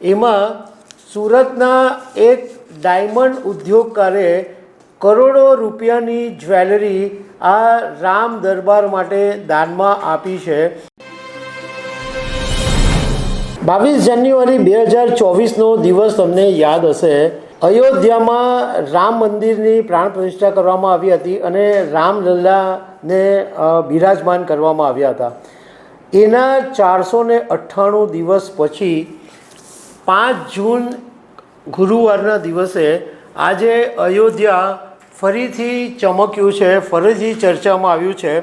એમાં સુરતના એક ડાયમંડ ઉદ્યોગકારે કરોડો રૂપિયાની જ્વેલરી આ રામ દરબાર માટે દાનમાં આપી છે. બાવીસ જાન્યુઆરી બે હજાર ચોવીસનો દિવસ તમને યાદ હશે. અયોધ્યામાં રામ મંદિરની પ્રાણ પ્રતિષ્ઠા કરવામાં આવી હતી અને રામલલ્લાને બિરાજમાન કરવામાં આવ્યા હતા. એના ચારસો અઠ્ઠાણું દિવસ પછી પાંચ જૂન ગુરુવારના દિવસે આજે અયોધ્યા ફરીથી ચમક્યું છે, ફરીથી ચર્ચામાં આવ્યું છે.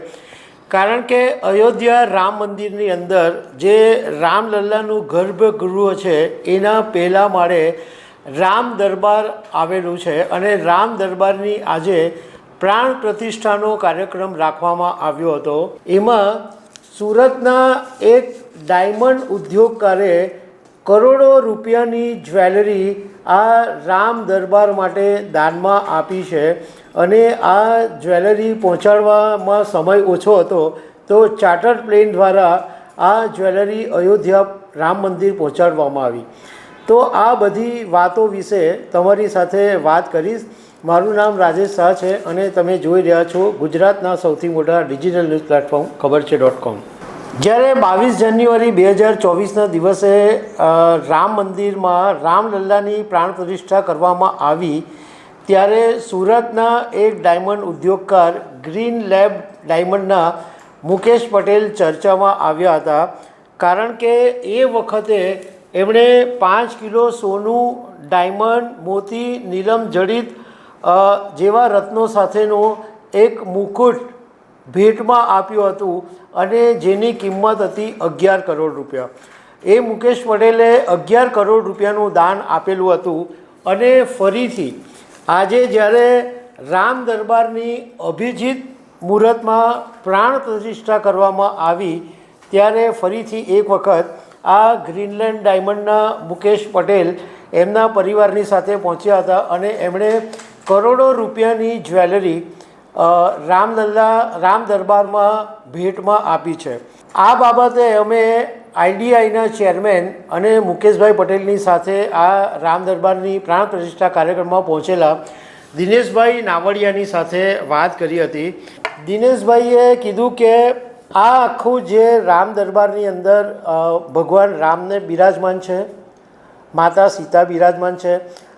કારણ કે અયોધ્યા રામ મંદિરની અંદર જે રામલલ્લાનું ગર્ભગૃહ છે, એના પહેલાં માળે રામ દરબાર આવેલું છે અને રામ દરબારની આજે પ્રાણ પ્રતિષ્ઠાનો કાર્યક્રમ રાખવામાં આવ્યો હતો. એમાં સુરતના એક ડાયમંડ ઉદ્યોગકારે કરોડો રૂપિયાની જ્વેલરી આ રામ દરબાર માટે દાનમાં આપી છે અને આ જ્વેલરી પહોંચાડવામાં સમય ઓછો હતો, તો ચાર્ટર્ડ પ્લેન દ્વારા આ જ્વેલરી અયોધ્યા રામ મંદિર પહોંચાડવામાં આવી. તો આ બધી વાતો વિશે તમારી સાથે વાત કરીશ. મારું નામ રાજેશ શાહ છે અને તમે જોઈ રહ્યા છો ગુજરાતના સૌથી મોટા ડિજિટલ ન્યૂઝ પ્લેટફોર્મ, ખબર છે ડોટ કોમ. જ્યારે બાવીસ જાન્યુઆરી બે હજાર ચોવીસના દિવસે રામ મંદિરમાં રામલલ્લાની પ્રાણ પ્રતિષ્ઠા કરવામાં આવી, ત્યારે સુરતના એક ડાયમંડ ઉદ્યોગકાર, ગ્રીન લેબ ડાયમંડના મુકેશ પટેલ ચર્ચામાં આવ્યા હતા. કારણ કે એ વખતે એમણે પાંચ કિલો સોનું, ડાયમંડ, મોતી, નીલમ જડિત જેવા રત્નો સાથેનો એક મુકુટ ભેટમાં આપ્યું હતું અને જેની કિંમત હતી અગિયાર કરોડ રૂપિયા. એ મુકેશ પટેલે અગિયાર કરોડ રૂપિયાનું દાન આપેલું હતું અને ફરીથી આજે જ્યારે રામ દરબારની અભિજીત મુહૂર્તમાં પ્રાણ પ્રતિષ્ઠા કરવામાં આવી, ત્યારે ફરીથી એક વખત આ ગ્રીનલેન્ડ ડાયમંડના મુકેશ પટેલ એમના પરિવારની સાથે પહોંચ્યા હતા અને એમણે કરોડો રૂપિયાની જ્વેલરી રામલલ્લા રામ દરબારમાં ભેટમાં આપી છે. આ બાબતે અમે આઈડીઆઈના ચેરમેન અને મુકેશભાઈ પટેલની સાથે આ રામ દરબારની પ્રાણ પ્રતિષ્ઠા કાર્યક્રમમાં પહોંચેલા દિનેશભાઈ નાવડિયાની સાથે વાત કરી હતી. દિનેશભાઈએ કીધું કે આ આખું જે રામ દરબારની અંદર ભગવાન રામને બિરાજમાન છે, માતા સીતા બિરાજમાન છે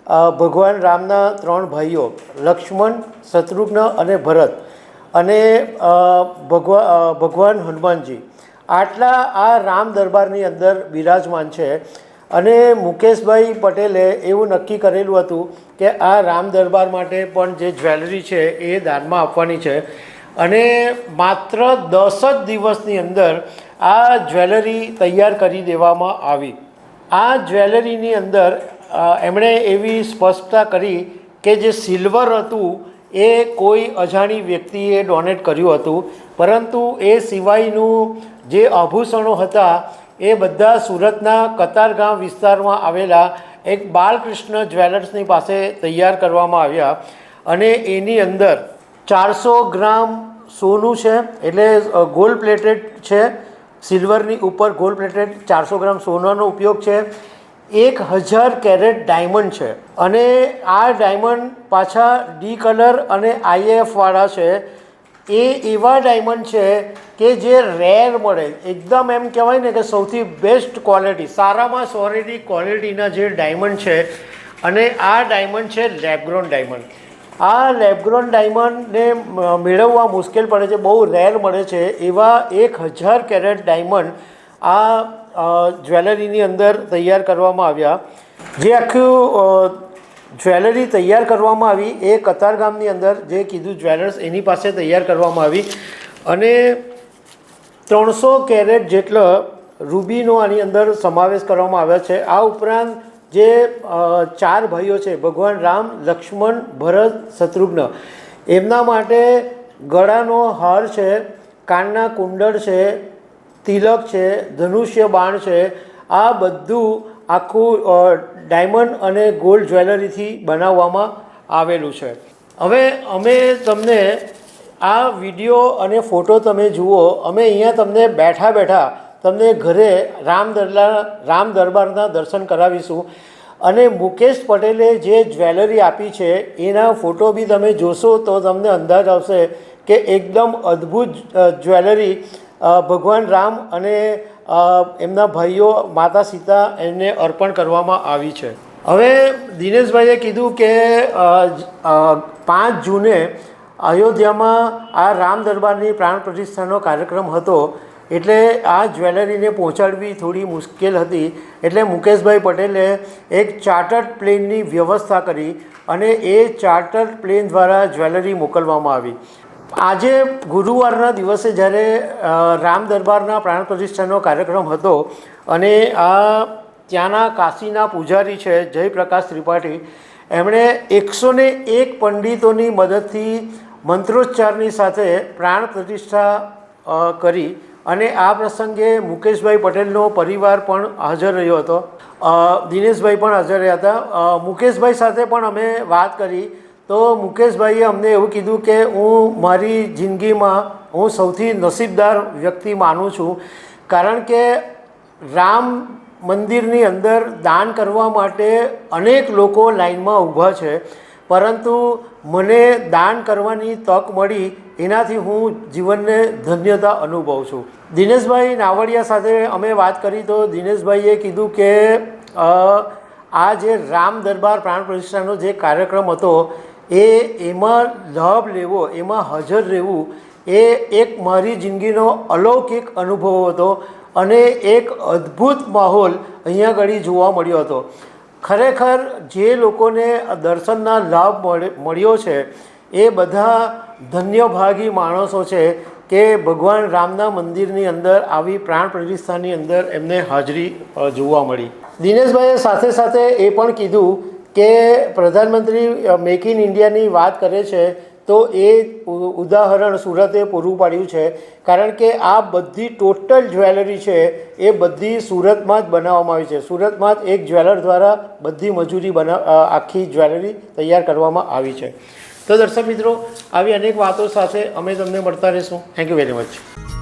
ભગવાન રામના ત્રણ ભાઈઓ, લક્ષ્મણ, શત્રુઘ્ન અને ભરત અને ભગવા ભગવાન હનુમાનજી. આટલા આ રામ દરબારની અંદર બિરાજમાન છે અને મુકેશભાઈ પટેલે એવું નક્કી કરેલું હતું કે આ રામ દરબાર માટે પણ જે જ્વેલરી છે એ દાનમાં આપવાની છે અને માત્ર દસ જ દિવસની અંદર આ જ્વેલરી તૈયાર કરી દેવામાં આવી. આ જ્વેલરીની અંદર એમણે એવી સ્પષ્ટતા કરી કે જે સિલ્વર હતું, એ કોઈ અજાણી વ્યક્તિએ ડોનેટ કર્યું હતું. પરંતુ એ સિવાયનું જે આભૂષણો હતા, એ બધા સુરતના કતારગામ વિસ્તારમાં આવેલા એક બાલકૃષ્ણ જ્વેલર્સની પાસે તૈયાર કરવામાં આવ્યા. અને એની અંદર ચારસો ગ્રામ સોનું છે, એટલે ગોલ્ડ પ્લેટેડ છે. સિલ્વરની ઉપર ગોલ્ડ પ્લેટેડ ચારસો ગ્રામ સોનાનો ઉપયોગ છે. એક હજાર કેરેટ ડાયમંડ છે. અને આ ડાયમંડ પાછા ડી કલર અને આઈએફવાળા છે. એ એવા ડાયમંડ છે કે જે રેર મળે. એકદમ એમ કહેવાય ને કે સૌથી બેસ્ટ ક્વોલિટી, સારામાં સોરેની ક્વોલિટીના જે ડાયમંડ છે. અને આ ડાયમંડ છે લેબગ્રોન ડાયમંડ. આ લેબગ્રોન ડાયમંડને મેળવવા મુશ્કેલ પડે છે. બહુ રેર મળે છે. એવા એક હજાર કેરેટ ડાયમંડ આ જ્વેલરીની અંદર તૈયાર કરવામાં આવ્યા. જે આખું જ્વેલરી તૈયાર કરવામાં આવી, એ કતારગામની અંદર જે કીધું જ્વેલર્સ, એની પાસે તૈયાર કરવામાં આવી. અને ત્રણસો કેરેટ જેટલો રૂબીનો આની અંદર સમાવેશ કરવામાં આવ્યો છે. આ ઉપરાંત જે ચાર ભાઈઓ છે, ભગવાન રામ, લક્ષ્મણ, ભરત, શત્રુઘ્ન. એમના માટે ગળાનો હાર છે, કાનના કુંડળ છે તિલક છે, ધનુષ્ય બાણ છે, આ બધું આખું ડાયમંડ અને ગોલ્ડ જ્વેલરીથી બનાવવામાં આવેલું છે. હવે અમે તમને આ વીડિયો અને ફોટો તમે જુઓ, અમે અહીંયા તમને બેઠા બેઠા તમને ઘરે રામ દરલા, રામ દરબારના દર્શન કરાવીશું. અને મુકેશ પટેલે જે જ્વેલરી આપી છે, એના ફોટો બી તમે જોશો તો તમને અંદાજ આવશે કે એકદમ અદ્ભુત જ્વેલરી ભગવાન રામ અને એમના ભાઈઓ માતા સીતા એમને અર્પણ કરવામાં આવી છે. હવે દિનેશભાઈએ કીધું કે પાંચ જૂને અયોધ્યામાં આ રામ દરબારની પ્રાણ પ્રતિષ્ઠાનો કાર્યક્રમ હતો, એટલે આ જ્વેલરીને પહોંચાડવી થોડી મુશ્કેલ હતી, એટલે મુકેશભાઈ પટેલે એક ચાર્ટર્ડ પ્લેનની વ્યવસ્થા કરી અને એ ચાર્ટર્ડ પ્લેન દ્વારા જ્વેલરી મોકલવામાં આવી. આજે ગુરુવારના દિવસે જ્યારે રામ દરબારના પ્રાણ પ્રતિષ્ઠાનો કાર્યક્રમ હતો અને આ ત્યાંના કાશીના પૂજારી છે જયપ્રકાશ ત્રિપાઠી, એમણે એકસો ને એક પંડિતોની મદદથી મંત્રોચ્ચારની સાથે પ્રાણ પ્રતિષ્ઠા કરી અને આ પ્રસંગે મુકેશભાઈ પટેલનો પરિવાર પણ હાજર રહ્યો હતો. દિનેશભાઈ પણ હાજર રહ્યા હતા. મુકેશભાઈ સાથે પણ અમે વાત કરી. તો મુકેશભાઈએ અમને એવું કીધું કે હું મારી જિંદગીમાં હું સૌથી નસીબદાર વ્યક્તિ માનું છું. કારણ કે રામ મંદિરની અંદર દાન કરવા માટે અનેક લોકો લાઈનમાં ઊભા છે. પરંતુ મને દાન કરવાની તક મળી, એનાથી હું જીવનને ધન્યતા અનુભવું છું. દિનેશભાઈ નાવડિયા સાથે અમે વાત કરી તો દિનેશભાઈએ કીધું કે આ જે રામ દરબાર પ્રાણ પ્રતિષ્ઠાનો જે કાર્યક્રમ હતો એ એમાં લાભ લેવો, એમાં હાજર રહેવું, એ એક મારી જિંદગીનો અલૌકિક અનુભવ હતો અને એક અદ્ભુત માહોલ અહીંયા આગળ જોવા મળ્યો હતો. ખરેખર જે લોકોને દર્શનના લાભ મળે- મળ્યો છે, એ બધા ધન્યભાગી માણસો છે કે ભગવાન રામના મંદિરની અંદર આવી પ્રાણ પ્રતિષ્ઠાની અંદર એમને હાજરી જોવા મળી. દિનેશભાઈએ સાથે સાથે એ પણ કીધું કે પ્રધાનમંત્રી મેક ઇન ઇન્ડિયાની વાત કરે છે, તો એ ઉદાહરણ સુરતે પૂરું પાડ્યું છે. કારણ કે આ બધી ટોટલ જ્વેલરી છે, એ બધી સુરતમાં જ બનાવવામાં આવી છે. સુરતમાં જ એક જ્વેલર દ્વારા બધી મજૂરી બના આખી જ્વેલરી તૈયાર કરવામાં આવી છે. તો દર્શક મિત્રો, આવી અનેક વાતો સાથે અમે તમને મળતા રહીશું. Thank you very much